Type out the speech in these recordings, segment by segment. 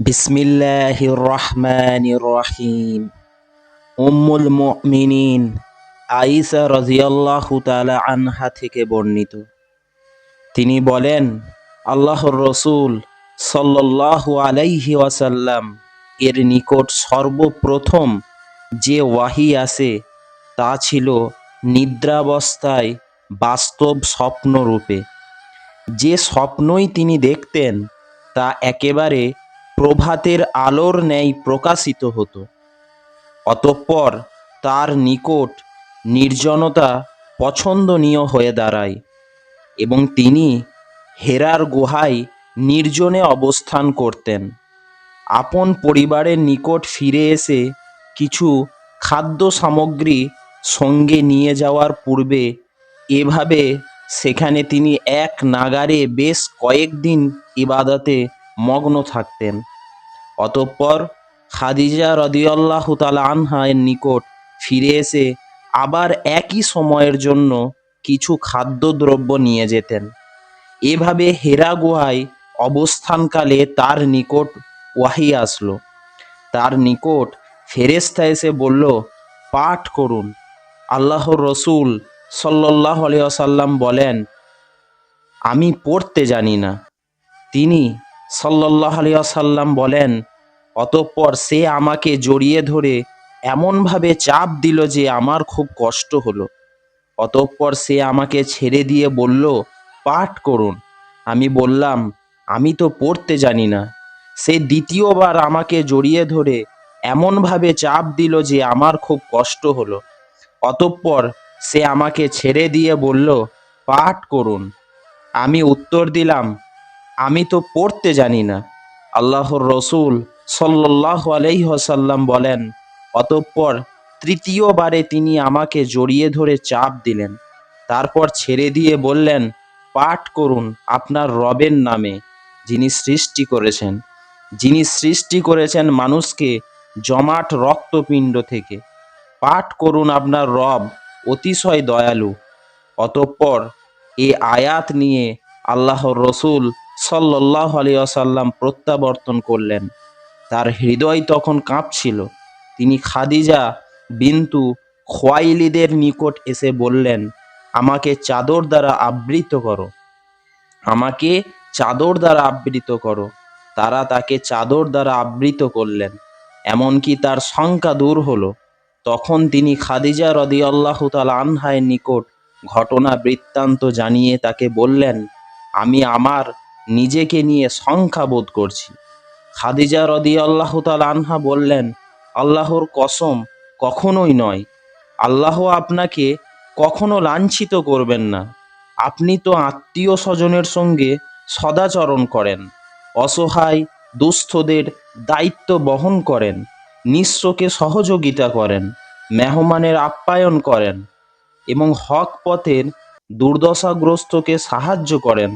বিসমিল্লাহির রহমানির রহিম উম্মুল মুমিনিন আইসা রাদিয়াল্লাহু তাআলা আনহা থেকে বর্ণিত। তিনি বলেন, আল্লাহর রসুল সাল্লাল্লাহু আলাইহি ওয়াসাল্লাম এর নিকট সর্বপ্রথম যে ওয়াহি আসে তা ছিল নিদ্রাবস্থায় বাস্তব স্বপ্নরূপে। যে স্বপ্নই তিনি দেখতেন তা একেবারে প্রভাতের আলোর ন্যায় প্রকাশিত হতো। অতঃপর তার নিকট নির্জনতা পছন্দনীয় হয়ে দাঁড়ায় এবং তিনি হেরার গুহায় নির্জনে অবস্থান করতেন। আপন পরিবারের নিকট ফিরে এসে কিছু খাদ্য সামগ্রী সঙ্গে নিয়ে যাওয়ার পূর্বে এভাবে সেখানে তিনি এক নাগারে বেশ কয়েকদিন ইবাদতে মগ্ন থাকতেন। অতঃপর খাদিজা রদিয়াল্লাহ তালা আনহায়ের নিকট ফিরে এসে আবার একই সময়ের জন্য কিছু খাদ্যদ্রব্য নিয়ে যেতেন। এভাবে হেরা গুহায় অবস্থানকালে তার নিকট ওয়াহি আসলো। তার নিকট ফেরেস্তা এসে বলল, পাঠ করুন। আল্লাহর রসুল সাল্লাহ আলিয়াসাল্লাম বলেন, আমি পড়তে জানি না। তিনি সাল্লাহ আলিয়াসাল্লাম বলেন, অতঃপর সে আমাকে জড়িয়ে ধরে এমনভাবে চাপ দিল যে আমার খুব কষ্ট হলো। অতঃপর সে আমাকে ছেড়ে দিয়ে বলল, পাঠ করুন। আমি বললাম, আমি তো পড়তে জানি না। সে দ্বিতীয়বার আমাকে জড়িয়ে ধরে এমনভাবে চাপ দিল যে আমার খুব কষ্ট হলো। অতঃপর সে আমাকে ছেড়ে দিয়ে বলল, পাঠ করুন। আমি উত্তর দিলাম আমি তো পড়তে জানি না। আল্লাহর রসুল সাল্লাহ আলাইহসাল্লাম বলেন, অতঃপর তৃতীয়বারে তিনি আমাকে জড়িয়ে ধরে চাপ দিলেন। তারপর ছেড়ে দিয়ে বললেন, পাঠ করুন আপনার রবের নামে যিনি সৃষ্টি করেছেন। যিনি সৃষ্টি করেছেন মানুষকে জমাট রক্তপিণ্ড থেকে। পাঠ করুন আপনার রব অতিশয় দয়ালু। অতঃপর এ আয়াত নিয়ে আল্লাহর রসুল সাল্লাহ আলিয়াসাল্লাম প্রত্যাবর্তন করলেন। তার হৃদয় তখন কাঁপছিল। তিনি খাদিজা বিন্তু খোয়াইলিদের নিকট এসে বললেন, আমাকে চাদর দ্বারা আবৃত করো। আমাকে চাদর দ্বারা আবৃত করো। তারা তাকে চাদর দ্বারা আবৃত করলেন। এমনকি তার শঙ্কা দূর হলো। তখন তিনি খাদিজা রদি আল্লাহ আনহায়ের নিকট ঘটনা বৃত্তান্ত জানিয়ে তাকে বললেন, আমি আমার নিজেকে নিয়ে সংখ্যা বোধ করছি। খাদিজা রদি আল্লাহ তাল আনহা বললেন, আল্লাহর কসম কখনোই নয়। আল্লাহ আপনাকে কখনো লাঞ্ছিত করবেন না। আপনি তো আত্মীয় স্বজনের সঙ্গে সদাচরণ করেন, অসহায় দুস্থদের দায়িত্ব বহন করেন নিঃস্বকে সহযোগিতা করেন, মেহমানের আপ্যায়ন করেন এবং হক পথের দুর্দশাগ্রস্তকে সাহায্য করেন।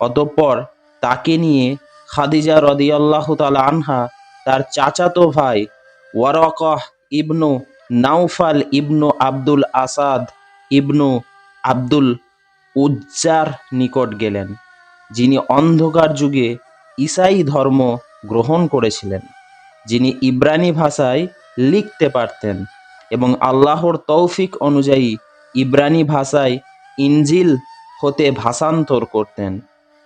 অতঃপর তাকে নিয়ে খাদিজা রদিয়াল্লাহ তালা আনহা, তার চাচাতো ভাই ওয়ারকহ ইবনু নাউফাল ইবনু আব্দুল আসাদ ইবনু আব্দুল উজ্জার নিকট গেলেন, যিনি অন্ধকার যুগে ইসাই ধর্ম গ্রহণ করেছিলেন, যিনি ইব্রানি ভাষায় লিখতে পারতেন এবং আল্লাহর তৌফিক অনুযায়ী ইব্রানি ভাষায় ইনজিল হতে ভাষান্তর করতেন।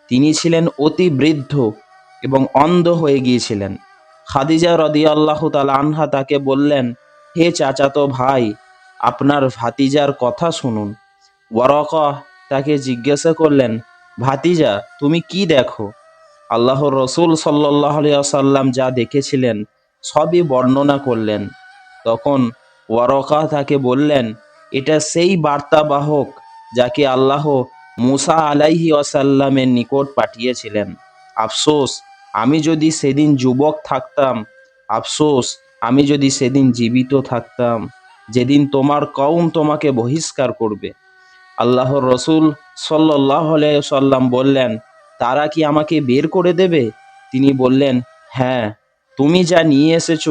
তিনি ছিলেন অতি বৃদ্ধ এবং অন্ধ হয়ে গিয়েছিলেন। খাদিজা রদি আল্লাহ আনহা তাকে বললেন, হে চাচাতো ভাই, আপনার ভাতিজার কথা শুনুন। ওয়ারকা তাকে জিজ্ঞাসা করলেন, ভাতিজা, তুমি কি দেখো? আল্লাহর রসুল সাল্লাহ সাল্লাম যা দেখেছিলেন সবই বর্ণনা করলেন। তখন ওয়ারকা তাকে বললেন, এটা সেই বার্তাবাহক যাকে আল্লাহ মুসা আলাইহি আসাল্লামের নিকট পাঠিয়েছিলেন, আফসোস, আমি যদি সেদিন যুবক থাকতাম, আফসোস, আমি যদি সেদিন জীবিত থাকতাম, যেদিন তোমার কৌম তোমাকে বহিষ্কার করবে। আল্লাহর রসুল সাল্লাহ সাল্লাম বললেন, তারা কি আমাকে বের করে দেবে? তিনি বললেন হ্যাঁ তুমি যা নিয়ে এসেছ,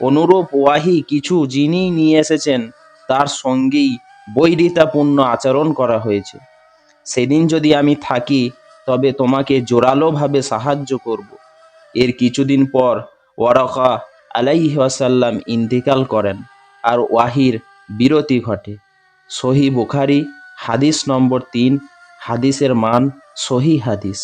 অনুরূপ ওয়াহি কিছু যিনি নিয়ে এসেছেন, তার সঙ্গেই বৈরিতাপূর্ণ আচরণ করা হয়েছে। সেদিন যদি আমি থাকি, তবে তোমাকে জোরালোভাবে সাহায্য করব। এর কিছুদিন পর ওয়ারকা আলাইহাসাল্লাম ইন্তিকাল করেন আর ওয়াহির বিরতি ঘটে। সহি বুখারি, হাদিস নম্বর তিন, হাদিসের মান সহি হাদিস।